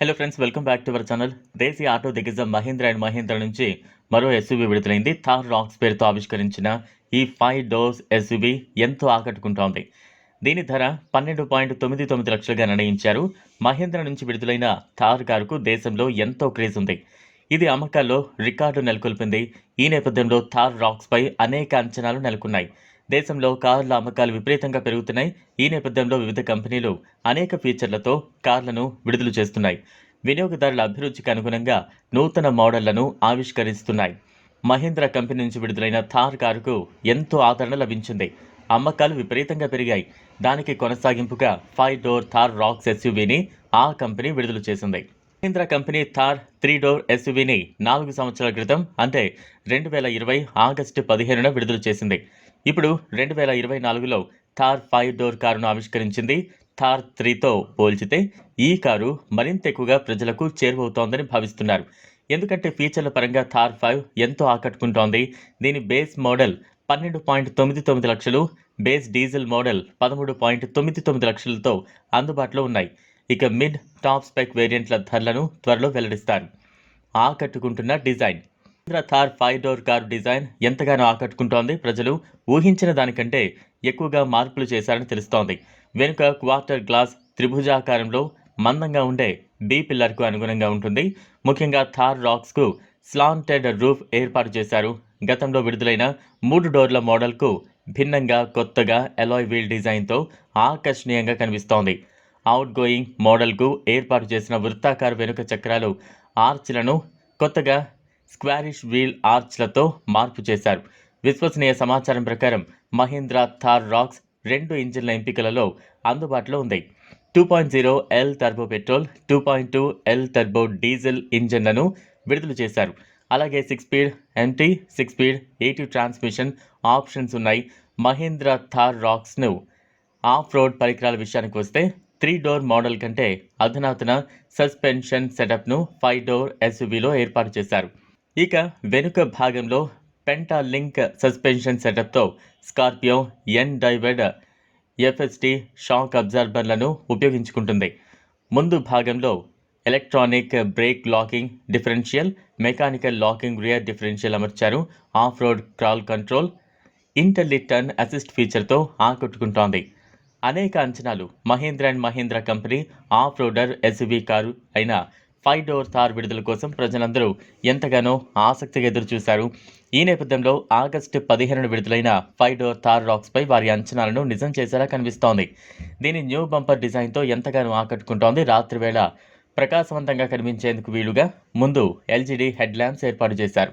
Hello friends welcome back to our channel దేశీయ auto దిగ్గజం Mahindra and Mahindra నుంచి మరో ఎస్యూవీ విడుదలైంది. థార్ రాక్స్ పేరుతో ఆవిష్కరించిన ఈ ఫైవ్ డోర్స్ ఎస్యూవీ ఎంతో ఆకట్టుకుంటోంది. దీని ధర పన్నెండు పాయింట్ తొమ్మిది తొమ్మిది లక్షలుగా నిర్ణయించారు. మహీంద్ర నుంచి విడుదలైన థార్ కారుకు దేశంలో ఎంతో క్రేజ్ ఉంది. ఇది అమ్మకాల్లో రికార్డు నెలకొల్పింది. ఈ నేపథ్యంలో థార్ రాక్స్పై అనేక అంచనాలు నెలకొన్నాయి. దేశంలో కార్ల అమ్మకాలు విపరీతంగా పెరుగుతున్నాయి. ఈ నేపథ్యంలో వివిధ కంపెనీలు అనేక ఫీచర్లతో కార్లను విడుదల చేస్తున్నాయి. వినియోగదారుల అభిరుచికి అనుగుణంగా నూతన మోడళ్ళను ఆవిష్కరిస్తున్నాయి. మహీంద్రా కంపెనీ నుంచి విడుదలైన థార్ కారుకు ఎంతో ఆదరణ లభించింది. అమ్మకాలు విపరీతంగా పెరిగాయి. దానికి కొనసాగింపుగా ఫైవ్ డోర్ థార్ రాక్స్ ఎస్యూవీని ఆ కంపెనీ విడుదల చేసింది. Mahindra company Thar three door ఎస్యూవీని నాలుగు సంవత్సరాల క్రితం అంటే రెండు వేల ఇరవై ఆగస్టు పదిహేనున విడుదల చేసింది. ఇప్పుడు రెండు వేల ఇరవై నాలుగులో థార్ ఫైవ్ డోర్ కారును ఆవిష్కరించింది. థార్ త్రీతో పోల్చితే ఈ కారు మరింత ఎక్కువగా ప్రజలకు చేరువవుతోందని భావిస్తున్నారు. ఎందుకంటే ఫీచర్ల పరంగా థార్ ఫైవ్ ఎంతో ఆకట్టుకుంటోంది. దీని బేస్ మోడల్ పన్నెండు పాయింట్ తొమ్మిది తొమ్మిది లక్షలు బేస్ డీజిల్ మోడల్ పదమూడు పాయింట్ తొమ్మిది తొమ్మిది లక్షలతో అందుబాటులో ఉన్నాయి. ఇక మిడ్ టాప్ స్పెక్ వేరియంట్ల ధరలను త్వరలో వెల్లడిస్తారు. ఆకట్టుకుంటున్న design. Mahindra Thar five door car design ఎంతగానో ఆకట్టుకుంటోంది. ప్రజలు ఊహించిన దానికంటే ఎక్కువగా మార్పులు చేశారని తెలుస్తోంది. వెనుక క్వార్టర్ గ్లాస్ త్రిభుజాకారంలో మందంగా ఉండే బి పిల్లర్కు అనుగుణంగా ఉంటుంది. ముఖ్యంగా థార్ రాక్స్కు స్లాంటెడ్ రూఫ్ ఏర్పాటు చేశారు. గతంలో విడుదలైన మూడు డోర్ల మోడల్కు భిన్నంగా కొత్తగా ఎలాయ్ వీల్ డిజైన్తో ఆకర్షణీయంగా కనిపిస్తోంది. అవుట్ గోయింగ్ మోడల్కు ఏర్పాటు చేసిన వృత్తాకార వెనుక చక్రాలు ఆర్చ్లను కొత్తగా స్క్వారిష్ వీల్ ఆర్చ్లతో మార్పు చేశారు. విశ్వసనీయ సమాచారం ప్రకారం మహీంద్రా థార్ రాక్స్ రెండు ఇంజిన్ల ఎంపికలలో అందుబాటులో ఉంది. Two point zero L turbo petrol two point two L turbo diesel ఇంజిన్లను విడుదల చేశారు. అలాగే six speed MT six speed AT transmission options ఉన్నాయి. మహీంద్రా థార్ రాక్స్ను ఆఫ్ రోడ్ పరికరాల విషయానికి వస్తే త్రీ డోర్ మోడల్ కంటే అధునాతన సస్పెన్షన్ సెటప్ను ఫైవ్ డోర్ ఎస్యూవీలో ఏర్పాటు చేశారు. ఇక వెనుక భాగంలో పెంటా లింక్ సస్పెన్షన్ సెటప్తో స్కార్పియో ఎన్ డైవెడ్ ఎఫ్ఎస్టి షాక్ అబ్జర్బర్లను ఉపయోగించుకుంటుంది. ముందు భాగంలో electronic brake locking differential mechanical locking rear differential అమర్చారు off road crawl control ఇంటర్లిటర్న్ assist ఫీచర్తో ఆకట్టుకుంటోంది. అనేక అంచనాలు Mahindra and Mahindra company off roader SUV car అయిన ఫైవ్ డోర్ థార్ విడుదల కోసం ప్రజలందరూ ఎంతగానో ఆసక్తిగా ఎదురుచూశారు. ఈ నేపథ్యంలో ఆగస్టు పదిహేనున విడుదలైన ఫైవ్ డోర్ థార్ రాక్స్పై వారి అంచనాలను నిజం చేసేలా కనిపిస్తోంది. దీని న్యూ బంపర్ డిజైన్తో ఎంతగానో ఆకట్టుకుంటోంది. రాత్రివేళ ప్రకాశవంతంగా కనిపించేందుకు వీలుగా ముందు ఎల్జీడీ హెడ్ ల్యాంప్స్ ఏర్పాటు చేశారు.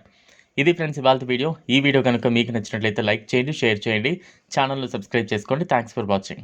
ఇది ఫ్రెండ్స్ ఇవాళ వీడియో. ఈ వీడియో కనుక మీకు నచ్చినట్లయితే లైక్ చేయండి షేర్ చేయండి. ఛానల్ను సబ్స్క్రైబ్ చేసుకోండి. Thanks for watching.